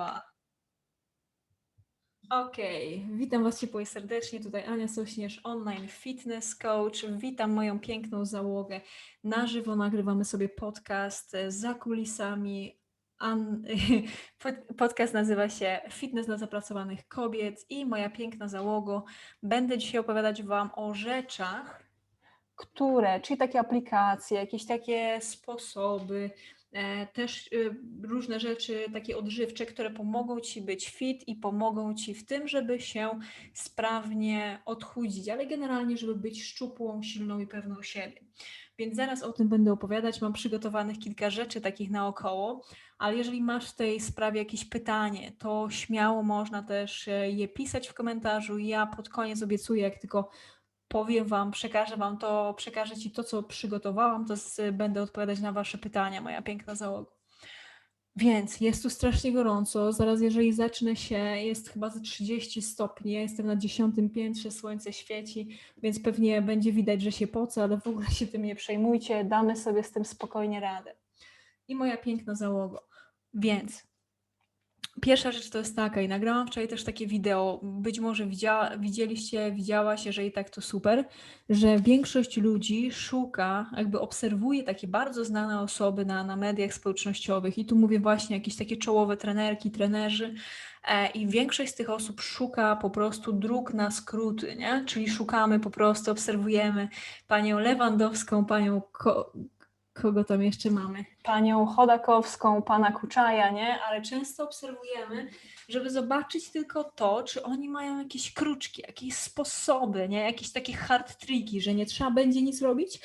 dwa. Okej, witam Was ciepło i serdecznie. Tutaj Ania Sośnierz, online fitness coach. Witam moją piękną załogę. Na żywo nagrywamy sobie podcast e, za kulisami. Podcast nazywa się Fitness dla zapracowanych kobiet i moja piękna załogo. Będę dzisiaj opowiadać Wam o rzeczach, które, czyli takie aplikacje, jakieś takie sposoby, też y, różne rzeczy takie odżywcze, które pomogą Ci być fit i pomogą Ci w tym, żeby się sprawnie odchudzić, ale generalnie, żeby być szczupłą, silną i pewną siebie. Więc zaraz o tym będę opowiadać. Mam przygotowanych kilka rzeczy takich naokoło, ale jeżeli masz w tej sprawie jakieś pytanie, to śmiało można też e, je pisać w komentarzu. Ja pod koniec obiecuję, jak tylko powiem Wam, przekażę Wam to, przekażę Ci to, co przygotowałam, to będę odpowiadać na Wasze pytania, moja piękna załoga. Więc jest tu strasznie gorąco. Zaraz, jeżeli zacznę się, jest chyba za 30 stopni. Ja jestem na dziesiątym piętrze, słońce świeci, więc pewnie będzie widać, że się pocę, ale w ogóle się tym nie przejmujcie. Damy sobie z tym spokojnie radę. I moja piękna załoga. Więc Pierwsza rzecz to jest taka, i nagrałam wczoraj też takie wideo, być może widziała, widzieliście, widziałaś, jeżeli tak, to super, że większość ludzi szuka, jakby obserwuje takie bardzo znane osoby na, na mediach społecznościowych i tu mówię właśnie jakieś takie czołowe trenerki, trenerzy e, i większość z tych osób szuka po prostu dróg na skróty, nie? Czyli szukamy po prostu, obserwujemy panią Lewandowską, panią Ko- kogo tam jeszcze mamy? Panią Chodakowską, pana Kuczaja, nie? Ale często obserwujemy, żeby zobaczyć tylko to, czy oni mają jakieś kruczki, jakieś sposoby, nie? Jakieś takie hard triki, że nie trzeba będzie nic robić.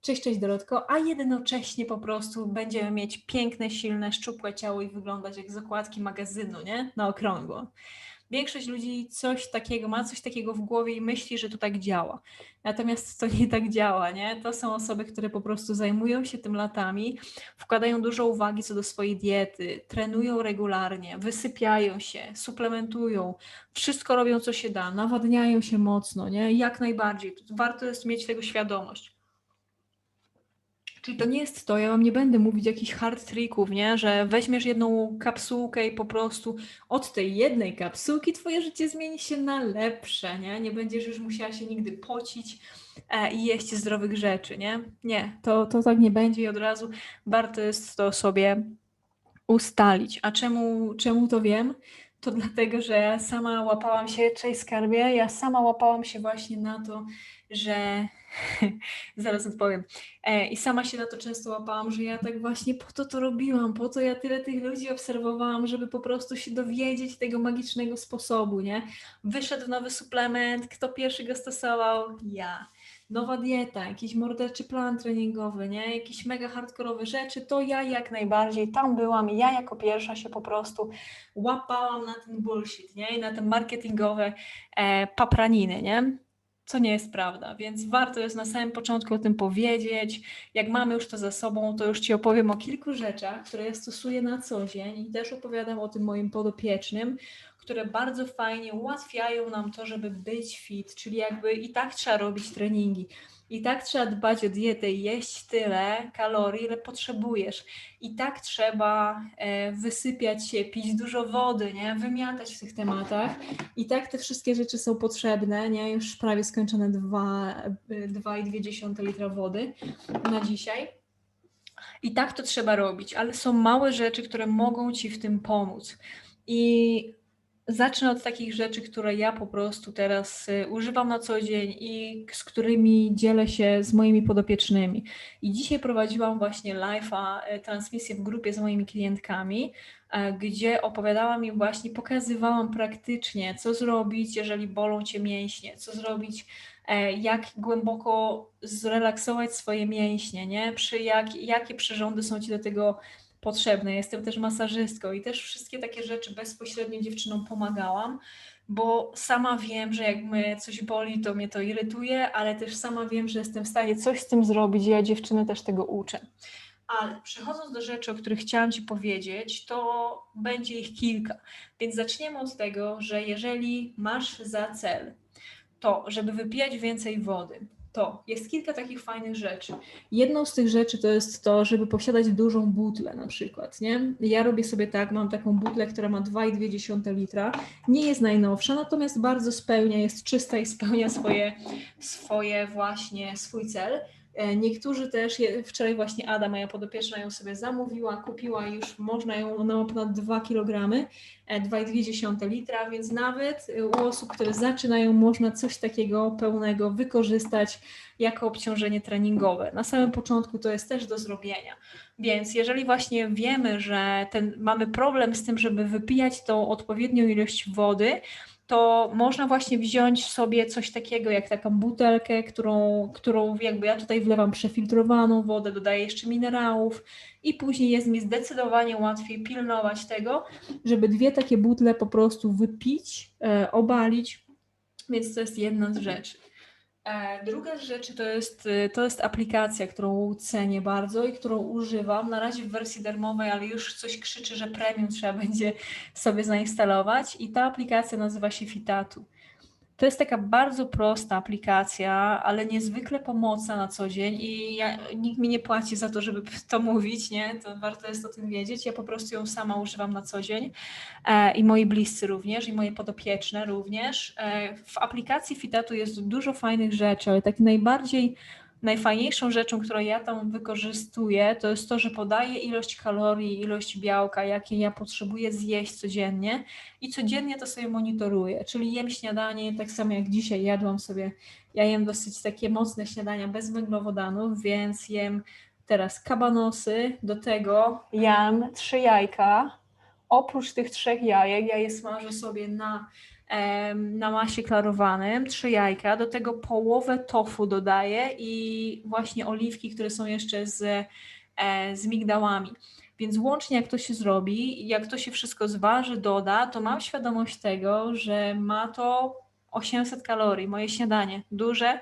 Cześć, cześć Dorotko, a jednocześnie po prostu będziemy mieć piękne, silne, szczupłe ciało i wyglądać jak z okładki magazynu, nie? Na okrągło. Większość ludzi coś takiego ma, coś takiego w głowie i myśli, że to tak działa. Natomiast to nie tak działa, nie? To są osoby, które po prostu zajmują się tym latami, wkładają dużo uwagi co do swojej diety, trenują regularnie, wysypiają się, suplementują, wszystko robią, co się da, nawadniają się mocno, nie? Jak najbardziej. Warto jest mieć tego świadomość. Czyli to nie jest to, ja wam nie będę mówić jakichś hard tricków, nie? Że weźmiesz jedną kapsułkę i po prostu od tej jednej kapsułki twoje życie zmieni się na lepsze, nie? Nie będziesz już musiała się nigdy pocić e, i jeść zdrowych rzeczy, nie? Nie, to, to tak nie będzie i od razu warto jest to sobie ustalić. A czemu, czemu to wiem? To dlatego, że ja sama łapałam się, cześć skarbie, ja sama łapałam się właśnie na to, że zaraz odpowiem. E, I sama się na to często łapałam, że ja tak właśnie po to to robiłam, po to ja tyle tych ludzi obserwowałam, żeby po prostu się dowiedzieć tego magicznego sposobu, nie? Wyszedł nowy suplement, kto pierwszy go stosował? Ja. Nowa dieta, jakiś morderczy plan treningowy, nie? Jakieś mega hardkorowe rzeczy, to ja jak najbardziej tam byłam i ja jako pierwsza się po prostu łapałam na ten bullshit, nie? I na te marketingowe e, papraniny, nie? Co nie jest prawda, więc warto jest na samym początku o tym powiedzieć. Jak mamy już to za sobą, to już Ci opowiem o kilku rzeczach, które ja stosuję na co dzień i też opowiadam o tym moim podopiecznym, które bardzo fajnie ułatwiają nam to, żeby być fit, czyli jakby i tak trzeba robić treningi. I tak trzeba dbać o dietę i jeść tyle kalorii, ile potrzebujesz. I tak trzeba e, wysypiać się, pić dużo wody, nie? wymiatać w tych tematach. I tak te wszystkie rzeczy są potrzebne. Nie? Już prawie skończone 2,2 litra wody na dzisiaj. I tak to trzeba robić, ale są małe rzeczy, które mogą ci w tym pomóc. I Zacznę od takich rzeczy, które ja po prostu teraz y, używam na co dzień i z którymi dzielę się z moimi podopiecznymi. I dzisiaj prowadziłam właśnie live'a, y, transmisję w grupie z moimi klientkami, e, gdzie opowiadałam im właśnie, pokazywałam praktycznie, co zrobić, jeżeli bolą cię mięśnie, co zrobić, e, jak głęboko zrelaksować swoje mięśnie, nie? Przy jak, jakie przyrządy są ci do tego potrzebne. Jestem też masażystką i też wszystkie takie rzeczy bezpośrednio dziewczynom pomagałam, bo sama wiem, że jak mnie coś boli, to mnie to irytuje, ale też sama wiem, że jestem w stanie coś z tym zrobić. Ja dziewczyny też tego uczę. Ale przechodząc do rzeczy, o których chciałam Ci powiedzieć, to będzie ich kilka. Więc zaczniemy od tego, że jeżeli masz za cel to, żeby wypijać więcej wody, to jest kilka takich fajnych rzeczy. Jedną z tych rzeczy to jest to, żeby posiadać dużą butlę na przykład, nie? Ja robię sobie tak, mam taką butlę, która ma 2,2 litra, nie jest najnowsza, natomiast bardzo spełnia, jest czysta i spełnia swoje, swoje właśnie, swój cel. E, niektórzy też, wczoraj właśnie Ada, moja podopieczna, ją sobie zamówiła, kupiła już można ją, ona ma ponad 2 kg, 2,2 litra, więc nawet u osób, które zaczynają, można coś takiego pełnego wykorzystać jako obciążenie treningowe. Na samym początku to jest też do zrobienia. Więc jeżeli właśnie wiemy, że ten, mamy problem z tym, żeby wypijać tą odpowiednią ilość wody, to można właśnie wziąć sobie coś takiego jak taką butelkę, którą, którą jakby ja tutaj wlewam przefiltrowaną wodę, dodaję jeszcze minerałów i później jest mi zdecydowanie łatwiej pilnować tego, żeby dwie takie butle po prostu wypić, e, obalić, więc to jest jedna z rzeczy. E, druga z rzeczy to jest, y, to jest aplikacja, którą cenię bardzo i którą używam. Na razie w wersji darmowej, ale już coś krzyczy, że premium trzeba będzie sobie zainstalować. I ta aplikacja nazywa się Fitatu. To jest taka bardzo prosta aplikacja, ale niezwykle pomocna na co dzień i ja, nikt mi nie płaci za to, żeby to mówić, nie? To warto jest o tym wiedzieć. Ja po prostu ją sama używam na co dzień e, i moi bliscy również, i moje podopieczne również. E, w aplikacji Fitatu jest dużo fajnych rzeczy, ale taki najbardziej najfajniejszą rzeczą, którą ja tam wykorzystuję, to jest to, że podaję ilość kalorii, ilość białka, jakie ja potrzebuję zjeść codziennie i codziennie to sobie monitoruję, czyli jem śniadanie, tak samo jak dzisiaj jadłam sobie, ja jem dosyć takie mocne śniadania bez węglowodanów, więc jem teraz kabanosy, do tego jem trzy jajka, oprócz tych trzech jajek, ja je smażę sobie na na masie klarowanym, trzy jajka, do tego połowę tofu dodaję i właśnie oliwki, które są jeszcze z, e, z migdałami. Więc łącznie jak to się zrobi, jak to się wszystko zważy, doda, to mam świadomość tego, że ma to 800 kalorii, moje śniadanie, duże,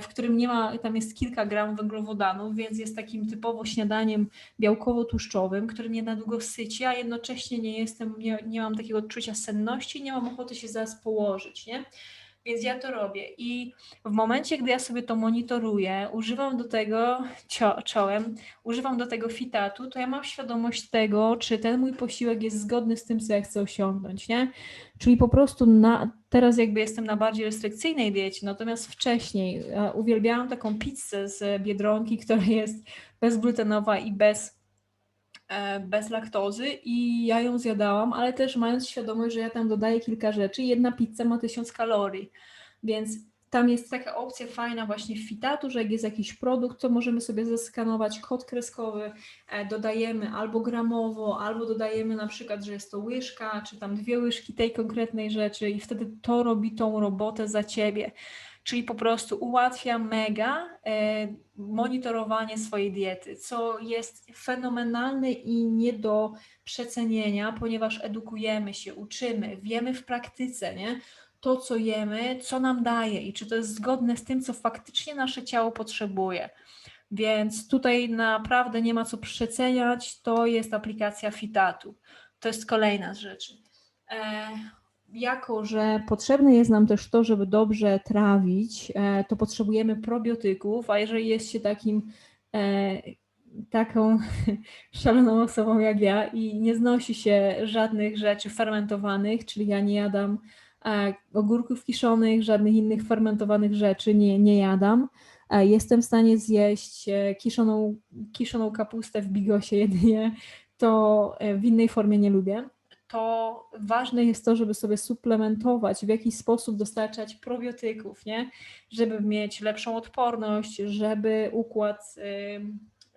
w którym nie ma, tam jest kilka gram węglowodanów, więc jest takim typowo śniadaniem białkowo-tłuszczowym, który mnie na długo syci, a jednocześnie nie jestem, nie, nie mam takiego odczucia senności, nie mam ochoty się zaraz położyć, nie? Więc ja to robię i w momencie, gdy ja sobie to monitoruję, używam do tego cio czołem, używam do tego fitatu, to ja mam świadomość tego, czy ten mój posiłek jest zgodny z tym, co ja chcę osiągnąć, nie? Czyli po prostu na, teraz jakby jestem na bardziej restrykcyjnej diecie, natomiast wcześniej uwielbiałam taką pizzę z Biedronki, która jest bezglutenowa i bez E, bez laktozy i ja ją zjadałam, ale też mając świadomość, że ja tam dodaję kilka rzeczy. Jedna pizza ma 1000 kalorii, więc tam jest taka opcja fajna właśnie w Fitatu, że jak jest jakiś produkt, to możemy sobie zeskanować kod kreskowy, e, dodajemy albo gramowo, albo dodajemy na przykład, że jest to łyżka, czy tam dwie łyżki tej konkretnej rzeczy i wtedy to robi tą robotę za ciebie czyli po prostu ułatwia mega e, monitorowanie swojej diety, co jest fenomenalne i nie do przecenienia, ponieważ edukujemy się, uczymy, wiemy w praktyce, nie? To, co jemy, co nam daje i czy to jest zgodne z tym, co faktycznie nasze ciało potrzebuje. Więc tutaj naprawdę nie ma co przeceniać. To jest aplikacja Fitatu. To jest kolejna z rzeczy. Jako że potrzebne jest nam też to, żeby dobrze trawić, e, to potrzebujemy probiotyków, a jeżeli jest się takim e, taką szaloną osobą jak ja i nie znosi się żadnych rzeczy fermentowanych, czyli ja nie jadam e, ogórków kiszonych, żadnych innych fermentowanych rzeczy nie, nie jadam. Jestem w stanie zjeść kiszoną, kiszoną kapustę w bigosie jedynie, to w innej formie nie lubię to ważne jest to, żeby sobie suplementować, w jakiś sposób dostarczać probiotyków, nie? żeby mieć lepszą odporność, żeby układ, y,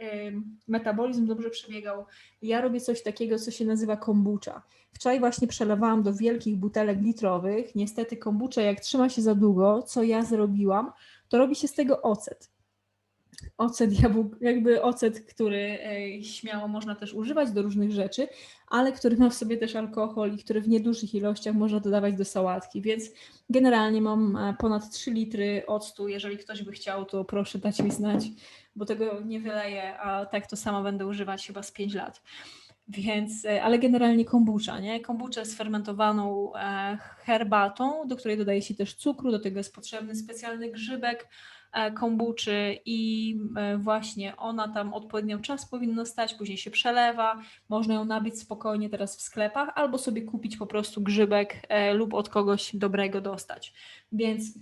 y, metabolizm dobrze przebiegał. Ja robię coś takiego, co się nazywa kombucha. Wczoraj właśnie przelewałam do wielkich butelek litrowych. Niestety kombucha, jak trzyma się za długo, co ja zrobiłam, to robi się z tego ocet ocet jabłk, jakby ocet, który śmiało można też używać do różnych rzeczy, ale który ma w sobie też alkohol i który w niedużych ilościach można dodawać do sałatki, więc generalnie mam e, ponad 3 litry octu, jeżeli ktoś by chciał, to proszę dać mi znać, bo tego nie wyleję, a tak to sama będę używać chyba z 5 lat. Więc, e, ale generalnie kombucha, nie? Kombucha z fermentowaną e, herbatą, do której dodaje się też cukru, do tego jest potrzebny specjalny grzybek, e, kombuczy i e, właśnie ona tam odpowiednio czas powinno stać, później się przelewa, można ją nabyć spokojnie teraz w sklepach albo sobie kupić po prostu grzybek lub od kogoś dobrego dostać. Więc E,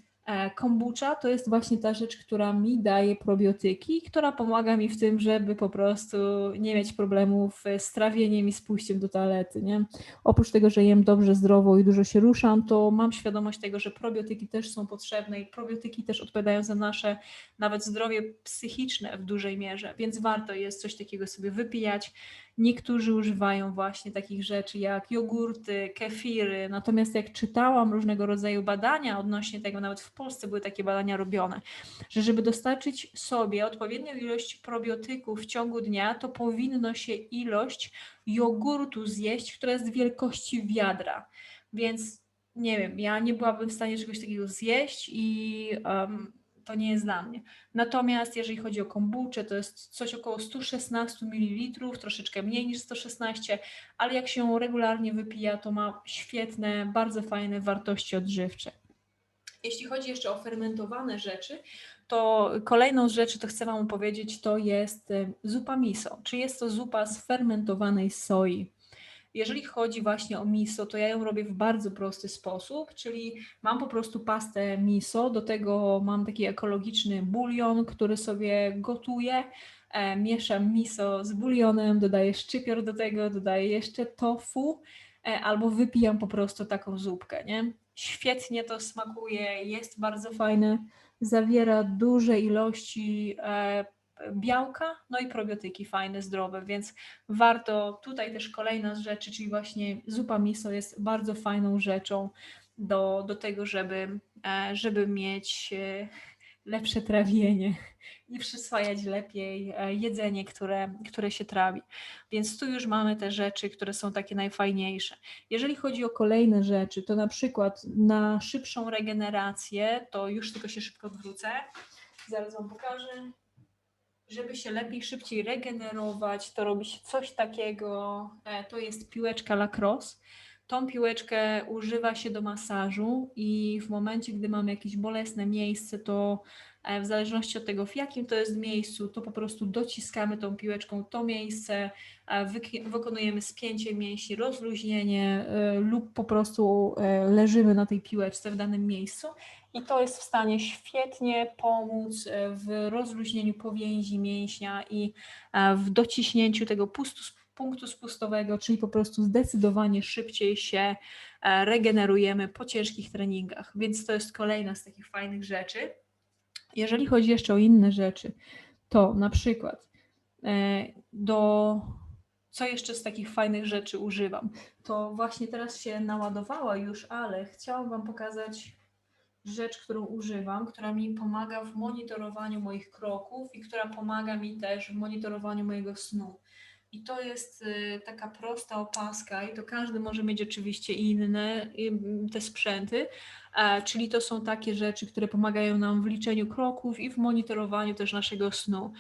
kombucha to jest właśnie ta rzecz, która mi daje probiotyki, która pomaga mi w tym, żeby po prostu nie mieć problemów z trawieniem i z pójściem do toalety. Nie? Oprócz tego, że jem dobrze, zdrowo i dużo się ruszam, to mam świadomość tego, że probiotyki też są potrzebne i probiotyki też odpowiadają za nasze nawet zdrowie psychiczne w dużej mierze, więc warto jest coś takiego sobie wypijać. Niektórzy używają właśnie takich rzeczy jak jogurty, kefiry. Natomiast jak czytałam różnego rodzaju badania odnośnie tego, nawet w Polsce były takie badania robione, że żeby dostarczyć sobie odpowiednią ilość probiotyków w ciągu dnia, to powinno się ilość jogurtu zjeść, która jest wielkości wiadra. Więc nie wiem, ja nie byłabym w stanie czegoś takiego zjeść i um, to nie jest dla mnie. Natomiast jeżeli chodzi o kombuczę, to jest coś około 116 ml, troszeczkę mniej niż 116, ale jak się regularnie wypija, to ma świetne, bardzo fajne wartości odżywcze. Jeśli chodzi jeszcze o fermentowane rzeczy, to kolejną z rzeczy, to chcę Wam powiedzieć, to jest e, zupa miso. Czy jest to zupa z fermentowanej soi? Jeżeli chodzi właśnie o miso, to ja ją robię w bardzo prosty sposób, czyli mam po prostu pastę miso, do tego mam taki ekologiczny bulion, który sobie gotuję. E, mieszam miso z bulionem, dodaję szczypior do tego, dodaję jeszcze tofu e, albo wypijam po prostu taką zupkę, nie? Świetnie to smakuje, jest bardzo fajne, zawiera duże ilości e, białka, no i probiotyki fajne, zdrowe, więc warto, tutaj też kolejna z rzeczy, czyli właśnie zupa miso jest bardzo fajną rzeczą do, do tego, żeby, e, żeby mieć e, lepsze trawienie i przyswajać lepiej e, jedzenie, które, które się trawi. Więc tu już mamy te rzeczy, które są takie najfajniejsze. Jeżeli chodzi o kolejne rzeczy, to na przykład na szybszą regenerację, to już tylko się szybko odwrócę. Zaraz Wam pokażę żeby się lepiej, szybciej regenerować, to robi się coś takiego, e, to jest piłeczka lacrosse. Tą piłeczkę używa się do masażu i w momencie, gdy mamy jakieś bolesne miejsce, to e, w zależności od tego, w jakim to jest miejscu, to po prostu dociskamy tą piłeczką to miejsce, e, wykonujemy spięcie mięśni, rozluźnienie lub po prostu leżymy na tej piłeczce w danym miejscu i to jest w stanie świetnie pomóc e, w rozluźnieniu powięzi mięśnia i e, w dociśnięciu tego pustu, punktu spustowego, czyli po prostu zdecydowanie szybciej się e, regenerujemy po ciężkich treningach. Więc to jest kolejna z takich fajnych rzeczy. Jeżeli chodzi jeszcze o inne rzeczy, to na przykład do co jeszcze z takich fajnych rzeczy używam? To właśnie teraz się naładowała już, ale chciałam Wam pokazać rzecz, którą używam, która mi pomaga w monitorowaniu moich kroków i która pomaga mi też w monitorowaniu mojego snu. I to jest y, taka prosta opaska, i to każdy może mieć oczywiście inne te sprzęty, czyli to są takie rzeczy, które pomagają nam w liczeniu kroków i w monitorowaniu też naszego snu.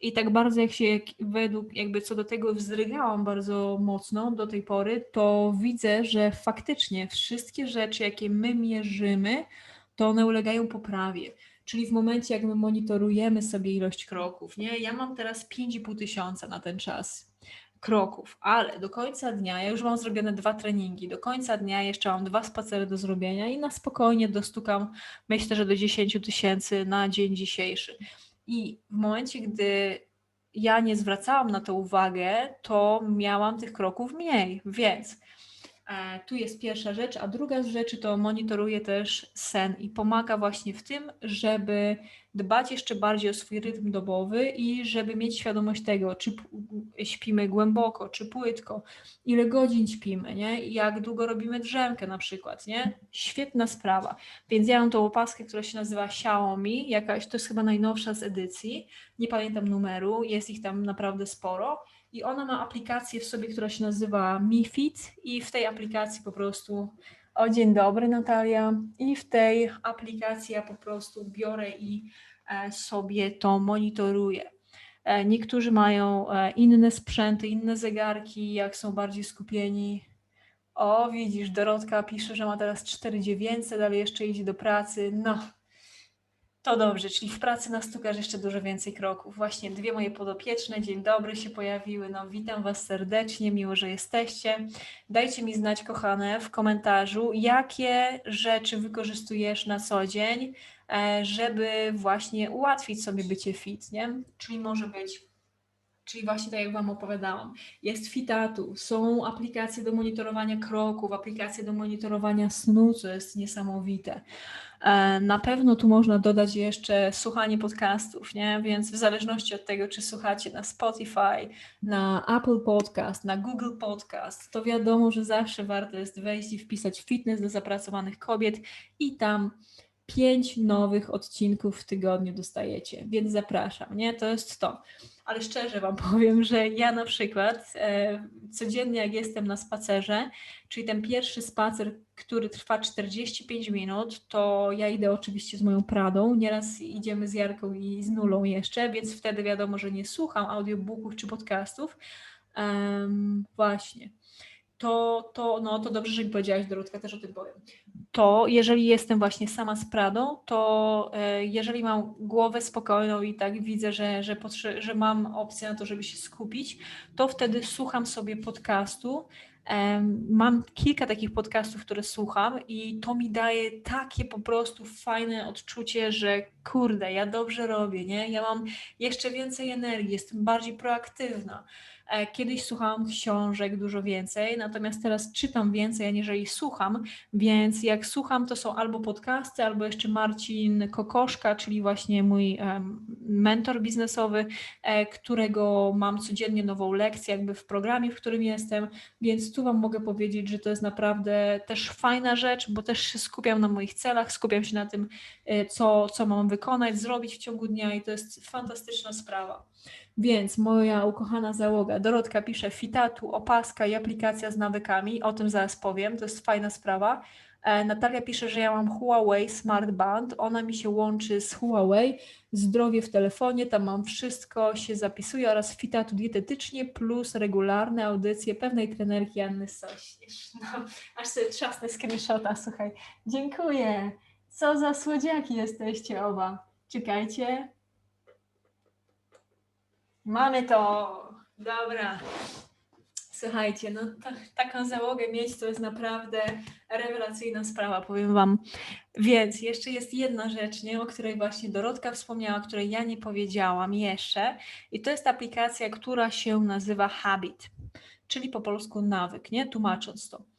I tak bardzo jak się według, jakby co do tego wzdrygałam bardzo mocno do tej pory, to widzę, że faktycznie wszystkie rzeczy, jakie my mierzymy, to one ulegają poprawie. Czyli w momencie, jak my monitorujemy sobie ilość kroków, nie? Ja mam teraz 5,5 tysiąca na ten czas kroków, ale do końca dnia, ja już mam zrobione dwa treningi, do końca dnia jeszcze mam dwa spacery do zrobienia i na spokojnie dostukam, myślę, że do 10 tysięcy na dzień dzisiejszy. I w momencie, gdy ja nie zwracałam na to uwagę, to miałam tych kroków mniej, więc tu jest pierwsza rzecz, a druga z rzeczy to monitoruje też sen i pomaga właśnie w tym, żeby dbać jeszcze bardziej o swój rytm dobowy i żeby mieć świadomość tego, czy śpimy głęboko, czy płytko, ile godzin śpimy, nie? jak długo robimy drzemkę na przykład, nie? Świetna sprawa. Więc ja mam tą opaskę, która się nazywa Xiaomi, jakaś, to jest chyba najnowsza z edycji, nie pamiętam numeru, jest ich tam naprawdę sporo i ona ma aplikację w sobie, która się nazywa MiFit i w tej aplikacji po prostu o dzień dobry Natalia i w tej aplikacji ja po prostu biorę i e, sobie to monitoruję. E, niektórzy mają e, inne sprzęty, inne zegarki, jak są bardziej skupieni. O, widzisz, Dorotka pisze, że ma teraz 4900, ale jeszcze idzie do pracy. No, To dobrze, czyli w pracy nastukasz jeszcze dużo więcej kroków. Właśnie dwie moje podopieczne, dzień dobry, się pojawiły. No, witam Was serdecznie, miło, że jesteście. Dajcie mi znać, kochane, w komentarzu, jakie rzeczy wykorzystujesz na co dzień, e, żeby właśnie ułatwić sobie bycie fit, nie? Czyli może być Czyli właśnie tak jak Wam opowiadałam, jest Fitatu, są aplikacje do monitorowania kroków, aplikacje do monitorowania snu, co jest niesamowite. E, na pewno tu można dodać jeszcze słuchanie podcastów, nie? Więc w zależności od tego, czy słuchacie na Spotify, na Apple Podcast, na Google Podcast, to wiadomo, że zawsze warto jest wejść i wpisać fitness dla zapracowanych kobiet i tam pięć nowych odcinków w tygodniu dostajecie, więc zapraszam, nie? To jest to. Ale szczerze Wam powiem, że ja na przykład e, codziennie jak jestem na spacerze, czyli ten pierwszy spacer, który trwa 45 minut, to ja idę oczywiście z moją Pradą, nieraz idziemy z Jarką i z Nulą jeszcze, więc wtedy wiadomo, że nie słucham audiobooków czy podcastów. Um, właśnie to, to, no, to dobrze, że mi powiedziałaś, Dorotka, też o tym powiem. To jeżeli jestem właśnie sama z Pradą, to e, jeżeli mam głowę spokojną i tak widzę, że, że, że mam opcję na to, żeby się skupić, to wtedy słucham sobie podcastu. Mam kilka takich podcastów, które słucham, i to mi daje takie po prostu fajne odczucie, że kurde, ja dobrze robię, nie? Ja mam jeszcze więcej energii, jestem bardziej proaktywna. E, kiedyś słuchałam książek dużo więcej, natomiast teraz czytam więcej, aniżeli słucham, więc jak słucham, to są albo podcasty, albo jeszcze Marcin Kokoszka, czyli właśnie mój mentor biznesowy, e, którego mam codziennie nową lekcję, jakby w programie, w którym jestem, więc tu Wam mogę powiedzieć, że to jest naprawdę też fajna rzecz, bo też się skupiam na moich celach, skupiam się na tym, e, co, co mam wykonać, zrobić w ciągu dnia i to jest fantastyczna sprawa. Więc moja ukochana załoga, Dorotka pisze fitatu, opaska i aplikacja z nawykami, o tym zaraz powiem, to jest fajna sprawa. E, Natalia pisze, że ja mam Huawei Smart Band, ona mi się łączy z Huawei, zdrowie w telefonie, tam mam wszystko, się zapisuje oraz fitatu dietetycznie plus regularne audycje pewnej trenerki Anny Sośnierz. No, aż sobie trzasnę screenshota, słuchaj. Dziękuję. Co za słodziaki jesteście oba. Czekajcie, Mamy to. Dobra. Słuchajcie, no taką załogę mieć to jest naprawdę rewelacyjna sprawa, powiem Wam. Więc jeszcze jest jedna rzecz, nie, o której właśnie Dorotka wspomniała, której ja nie powiedziałam jeszcze. I to jest aplikacja, która się nazywa Habit, czyli po polsku nawyk, nie? Tłumacząc to.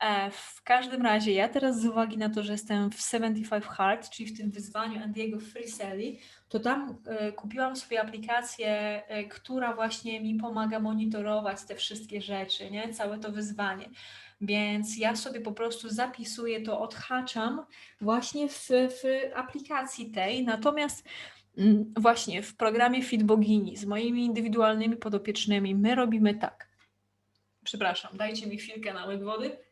E, w każdym razie, ja teraz z uwagi na to, że jestem w 75 Hard, czyli w tym wyzwaniu Andiego Friselli, to tam e, kupiłam sobie aplikację, e, która właśnie mi pomaga monitorować te wszystkie rzeczy, nie? całe to wyzwanie. Więc ja sobie po prostu zapisuję to, odhaczam właśnie w, w aplikacji tej. Natomiast mm, właśnie w programie Fitbogini z moimi indywidualnymi podopiecznymi my robimy tak. Przepraszam, dajcie mi chwilkę na łyk wody.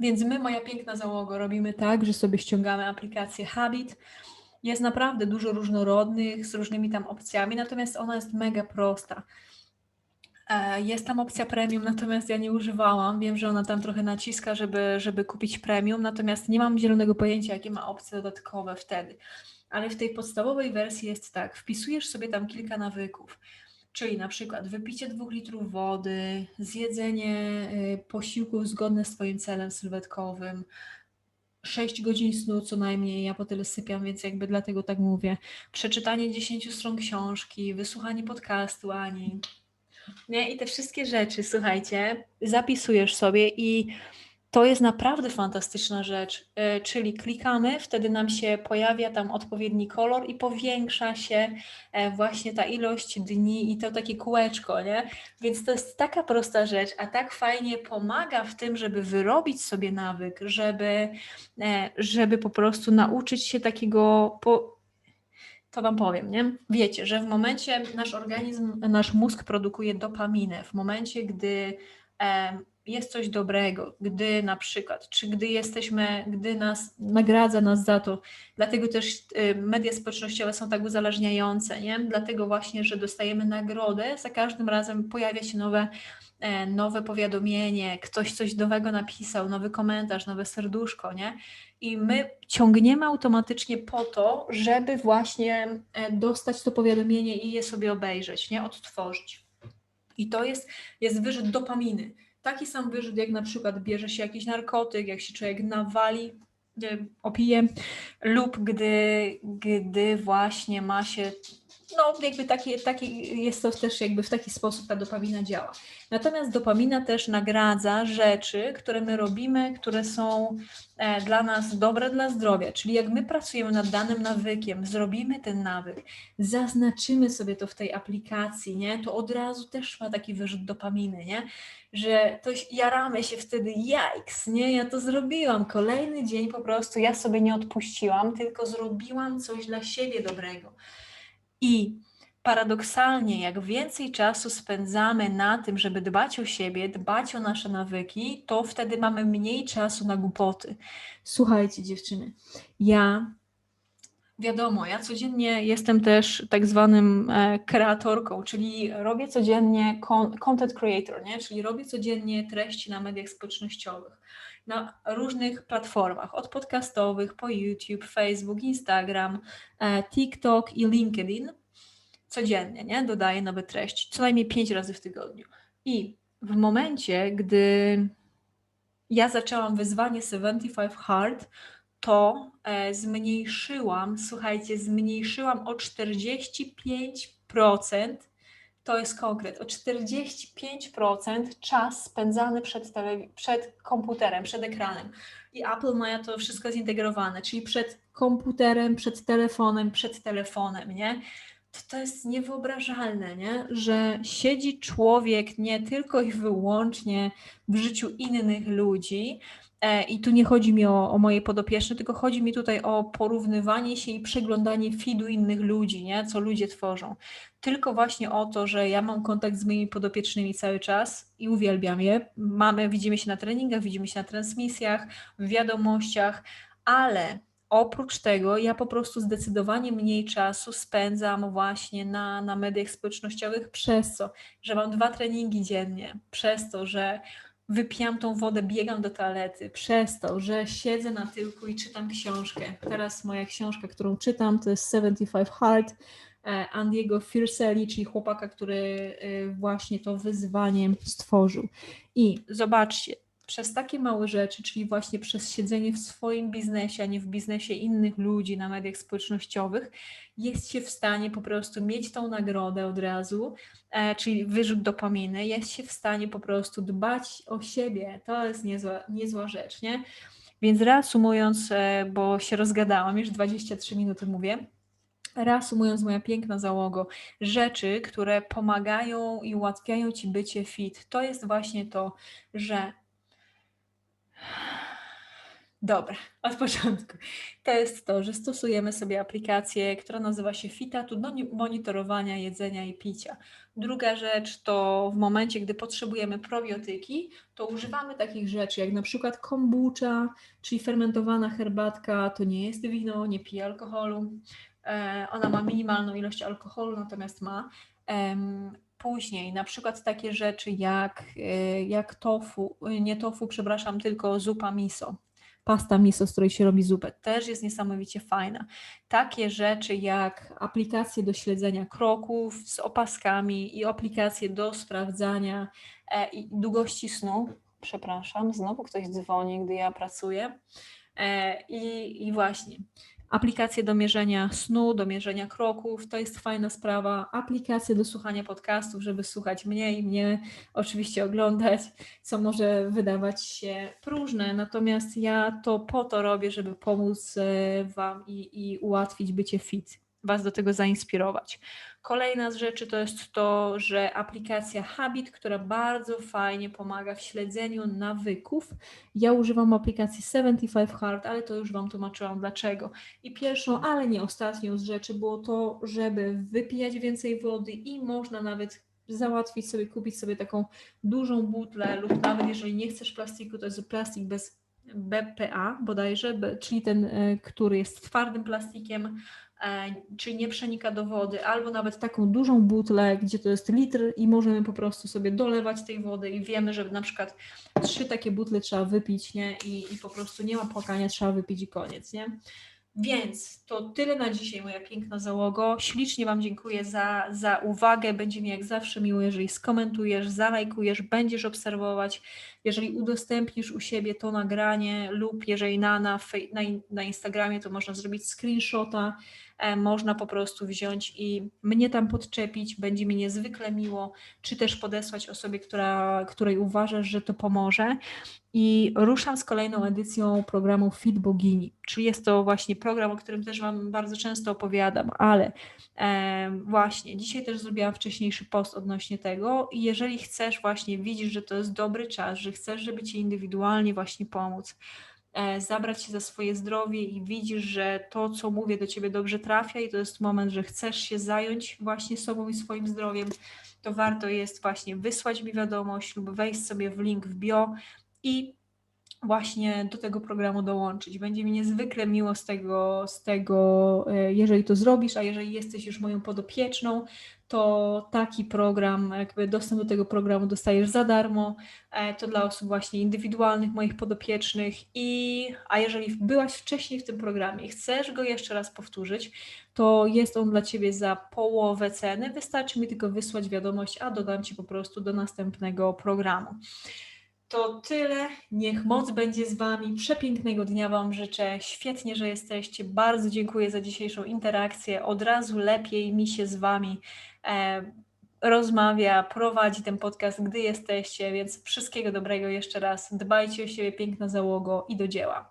Więc my, moja piękna załoga, robimy tak, że sobie ściągamy aplikację Habit. Jest naprawdę dużo różnorodnych, z różnymi tam opcjami, natomiast ona jest mega prosta. E, jest tam opcja premium, natomiast ja nie używałam. Wiem, że ona tam trochę naciska, żeby, żeby kupić premium, natomiast nie mam zielonego pojęcia, jakie ma opcje dodatkowe wtedy. Ale w tej podstawowej wersji jest tak: wpisujesz sobie tam kilka nawyków. Czyli na przykład wypicie dwóch litrów wody, zjedzenie y, posiłków zgodne z Twoim celem sylwetkowym, 6 godzin snu co najmniej, ja po tyle sypiam, więc jakby dlatego tak mówię. Przeczytanie 10 stron książki, wysłuchanie podcastu Ani. Nie? I te wszystkie rzeczy, słuchajcie, zapisujesz sobie i to jest naprawdę fantastyczna rzecz, e, czyli klikamy, wtedy nam się pojawia tam odpowiedni kolor i powiększa się e, właśnie ta ilość dni i to takie kółeczko, nie? Więc to jest taka prosta rzecz, a tak fajnie pomaga w tym, żeby wyrobić sobie nawyk, żeby, e, żeby po prostu nauczyć się takiego po, to Wam powiem, nie? Wiecie, że w momencie nasz organizm, nasz mózg produkuje dopaminę. W momencie, gdy jest coś dobrego, gdy na przykład, czy gdy jesteśmy, gdy nas nagradza nas za to, dlatego też y, media społecznościowe są tak uzależniające, nie? Dlatego właśnie, że dostajemy nagrodę, za każdym razem pojawia się nowe, e, nowe powiadomienie, ktoś coś nowego napisał, nowy komentarz, nowe serduszko, nie? I my ciągniemy automatycznie po to, żeby właśnie e, dostać to powiadomienie i je sobie obejrzeć, nie? Odtworzyć. I to jest, jest wyrzut dopaminy taki sam wyrzut, jak na przykład bierze się jakiś narkotyk, jak się człowiek nawali, opije, lub gdy, gdy właśnie ma się no jakby taki, taki, jest to też jakby w taki sposób ta dopamina działa. Natomiast dopamina też nagradza rzeczy, które my robimy, które są e, dla nas dobre dla zdrowia. Czyli jak my pracujemy nad danym nawykiem, zrobimy ten nawyk, zaznaczymy sobie to w tej aplikacji, nie? to od razu też ma taki wyrzut dopaminy, nie? że to jaramy się wtedy, jajks, nie, ja to zrobiłam, kolejny dzień po prostu ja sobie nie odpuściłam, tylko zrobiłam coś dla siebie dobrego. I paradoksalnie, jak więcej czasu spędzamy na tym, żeby dbać o siebie, dbać o nasze nawyki, to wtedy mamy mniej czasu na głupoty. Słuchajcie, dziewczyny, ja wiadomo, ja codziennie jestem też tak zwanym e, kreatorką, czyli robię codziennie content creator, nie? czyli robię codziennie treści na mediach społecznościowych na różnych platformach, od podcastowych po YouTube, Facebook, Instagram, e, TikTok i LinkedIn. Codziennie, nie? Dodaję nowe treści, co najmniej pięć razy w tygodniu. I w momencie, gdy ja zaczęłam wyzwanie 75 Hard, to e, zmniejszyłam, słuchajcie, zmniejszyłam o 45% to jest konkret, o 45% czas spędzany przed, przed komputerem, przed ekranem. I Apple ma to wszystko zintegrowane, czyli przed komputerem, przed telefonem, przed telefonem, nie? To, to jest niewyobrażalne, nie? że siedzi człowiek nie tylko i wyłącznie w życiu innych ludzi, I tu nie chodzi mi o, o moje podopieczne, tylko chodzi mi tutaj o porównywanie się i przeglądanie feedu innych ludzi, nie? co ludzie tworzą. Tylko właśnie o to, że ja mam kontakt z moimi podopiecznymi cały czas i uwielbiam je. Mamy, widzimy się na treningach, widzimy się na transmisjach, w wiadomościach, ale oprócz tego ja po prostu zdecydowanie mniej czasu spędzam właśnie na, na mediach społecznościowych przez co, że mam dwa treningi dziennie, przez to, że wypijam tą wodę, biegam do toalety, przez to, że siedzę na tyłku i czytam książkę. Teraz moja książka, którą czytam, to jest 75 Hard Andiego Firselli, czyli chłopaka, który e, właśnie to wyzwanie stworzył. I zobaczcie, przez takie małe rzeczy, czyli właśnie przez siedzenie w swoim biznesie, a nie w biznesie innych ludzi na mediach społecznościowych, jest się w stanie po prostu mieć tą nagrodę od razu, e, czyli wyrzut dopaminy, jest się w stanie po prostu dbać o siebie. To jest niezła, niezła rzecz, nie? Więc reasumując, e, bo się rozgadałam, już 23 minuty mówię, reasumując, moja piękna załogo, rzeczy, które pomagają i ułatwiają ci bycie fit, to jest właśnie to, że Dobra, od początku. To jest to, że stosujemy sobie aplikację, która nazywa się Fitatu do monitorowania jedzenia i picia. Druga rzecz to w momencie, gdy potrzebujemy probiotyki, to używamy takich rzeczy jak na przykład kombucha, czyli fermentowana herbatka. To nie jest wino, nie pije alkoholu. E, ona ma minimalną ilość alkoholu, natomiast ma. Później na przykład takie rzeczy jak, e, jak tofu, nie tofu, przepraszam, tylko zupa miso pasta miso, z której się robi zupę, też jest niesamowicie fajna. Takie rzeczy jak aplikacje do śledzenia kroków z opaskami i aplikacje do sprawdzania e, długości snu. Przepraszam, znowu ktoś dzwoni, gdy ja pracuję. E, I, i właśnie aplikacje do mierzenia snu, do mierzenia kroków, to jest fajna sprawa. Aplikacje do słuchania podcastów, żeby słuchać mnie i mnie oczywiście oglądać, co może wydawać się próżne, natomiast ja to po to robię, żeby pomóc e, Wam i, i ułatwić bycie fit, Was do tego zainspirować. Kolejna z rzeczy to jest to, że aplikacja Habit, która bardzo fajnie pomaga w śledzeniu nawyków. Ja używam aplikacji 75 Hard, ale to już Wam tłumaczyłam dlaczego. I pierwszą, ale nie ostatnią z rzeczy było to, żeby wypijać więcej wody i można nawet załatwić sobie, kupić sobie taką dużą butlę lub nawet jeżeli nie chcesz plastiku, to jest plastik bez BPA bodajże, czyli ten, e, który jest twardym plastikiem, czyli nie przenika do wody, albo nawet taką dużą butlę, gdzie to jest litr i możemy po prostu sobie dolewać tej wody i wiemy, że na przykład trzy takie butle trzeba wypić, nie? I, i po prostu nie ma płakania, trzeba wypić i koniec, nie? Więc to tyle na dzisiaj, moja piękna załogo. Ślicznie Wam dziękuję za, za uwagę. Będzie mi jak zawsze miło, jeżeli skomentujesz, zalajkujesz, będziesz obserwować. Jeżeli udostępnisz u siebie to nagranie lub jeżeli na, na, na, na Instagramie, to można zrobić screenshota, e, można po prostu wziąć i mnie tam podczepić. Będzie mi niezwykle miło, czy też podesłać osobie, która, której uważasz, że to pomoże. I ruszam z kolejną edycją programu Fit Bogini, czyli jest to właśnie program, o którym też Wam bardzo często opowiadam, ale e, właśnie dzisiaj też zrobiłam wcześniejszy post odnośnie tego i jeżeli chcesz właśnie, widzisz, że to jest dobry czas, że chcesz, żeby Ci indywidualnie właśnie pomóc, e, zabrać się za swoje zdrowie i widzisz, że to, co mówię do Ciebie dobrze trafia i to jest moment, że chcesz się zająć właśnie sobą i swoim zdrowiem, to warto jest właśnie wysłać mi wiadomość lub wejść sobie w link w bio, i właśnie do tego programu dołączyć. Będzie mi niezwykle miło z tego, z tego, e, jeżeli to zrobisz, a jeżeli jesteś już moją podopieczną, to taki program, jakby dostęp do tego programu dostajesz za darmo. E, to dla osób właśnie indywidualnych, moich podopiecznych. I, a jeżeli byłaś wcześniej w tym programie i chcesz go jeszcze raz powtórzyć, to jest on dla Ciebie za połowę ceny. Wystarczy mi tylko wysłać wiadomość, a dodam Ci po prostu do następnego programu. To tyle. Niech moc będzie z Wami. Przepięknego dnia Wam życzę. Świetnie, że jesteście. Bardzo dziękuję za dzisiejszą interakcję. Od razu lepiej mi się z Wami e, rozmawia, prowadzi ten podcast, gdy jesteście, więc wszystkiego dobrego jeszcze raz. Dbajcie o siebie, piękna załogo i do dzieła.